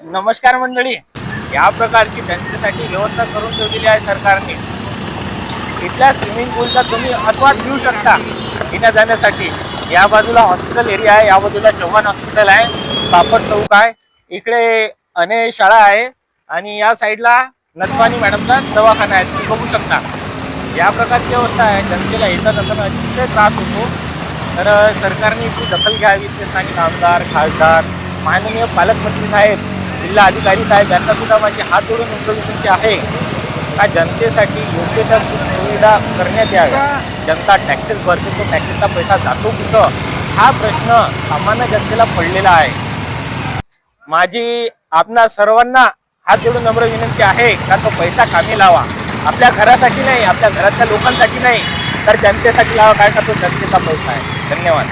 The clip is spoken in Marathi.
नमस्कार मंडळी. या प्रकारची त्यांच्यासाठी व्यवस्था करून ठेवलेली आहे सरकारने. इथल्या स्विमिंग पूलचा तुम्ही आस्वाद घेऊ शकता. येण्या जाण्यासाठी. या बाजूला हॉस्पिटल एरिया आहे या बाजूला चव्हाण हॉस्पिटल आहे बापट चौक आहे. इकडे अने शाळा आहे आणि या साईडला नथवानी मॅडमचा दवाखाना आहे. तुम्ही बघू शकता. या प्रकारची व्यवस्था आहे. जनतेला येता जाताना अतिशय त्रास होतो. तर सरकारने इथली दखल घ्यावी ते स्थानिक आमदार खासदार माननीय पालकमंत्री साहेब जिल्हा अधिकारी साहेब यांना सुद्धा माझी हात जोडून विनंती आहे का जनतेसाठी योग्य त्या सुविधा करण्यात याव्या. जनता टॅक्सेस भरते तो टॅक्सेसचा पैसा जातो कुठं? हा प्रश्न सामान्य जनतेला पडलेला आहे. माझी आपणा सर्वांना हात जोडून नम्र विनंती आहे का तो पैसा कामी लावा. आपल्या घरासाठी नाही आपल्या घरातल्या लोकांसाठी नाही तर जनतेसाठी लावा काय का तो जनतेचा पैसा आहे. धन्यवाद.